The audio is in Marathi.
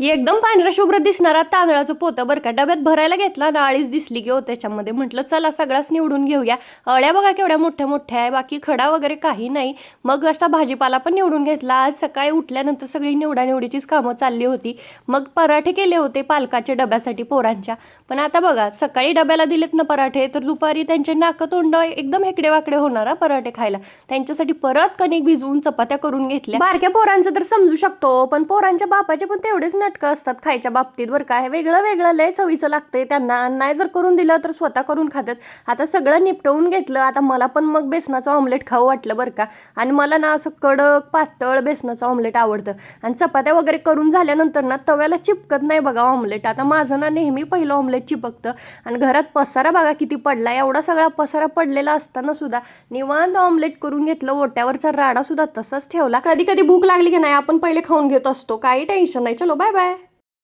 एकदम पांढरा शुभ्र दिसणारा तांदळाचं पोतं बरं का. डब्यात भरायला घेतला ना अळीच दिसली की हो त्याच्यामध्ये. म्हटलं चला सगळाच निवडून घेऊया. अळ्या बघा केवढ्या मोठ्या मोठ्या आहे बाकी खडा वगैरे काही नाही. मग असा भाजीपाला पण निवडून घेतला. आज सकाळी उठल्यानंतर सगळी निवडानिवडीचीच कामं चालली होती. मग पराठे केले होते पालकाच्या डब्यासाठी पोरांच्या. पण आता बघा सकाळी डब्याला दिलेत ना पराठे तर दुपारी त्यांचे नाकं तोंड एकदम हेकडे वाकडे होणार पराठे खायला. त्यांच्यासाठी परत कणिक भिजवून चपात्या करून घेतल्या. बारक्या पोरांचं तर समजू शकतो पण पोरांच्या बापाचे पण तेवढेच नाटकं असतात खायच्या बाबतीत बरं काय वेगळं वेगळं लय चवीचं लागतंय त्यांना. नाही जर करून दिलं तर स्वतः करून खातात आता सगळं निपटवून घेतलं आता मला पण मग बेसनाचं ऑमलेट खाऊ वाटलं बरं का. आणि मला ना असं कडक पातळ बेसनाचं ऑमलेट आवडतं. आणि चपात्या वगैरे करून झाल्यानंतर ना तव्याला चिपकत नाही बघा ऑमलेट आता माझं ना नेहमी पहिलं ऑमलेट चिपकतं. आणि घरात पसारा बघा किती पडला. एवढा सगळा पसारा पडलेला असताना सुद्धा निवांत ऑमलेट करून घेतलं ओट्यावरचा राडा सुद्धा तसाच ठेवला. कधी कधी भूक लागली की नाही आपण पहिले खाऊन घेत असतो. काही टेन्शन नाही. चलो बाय बाय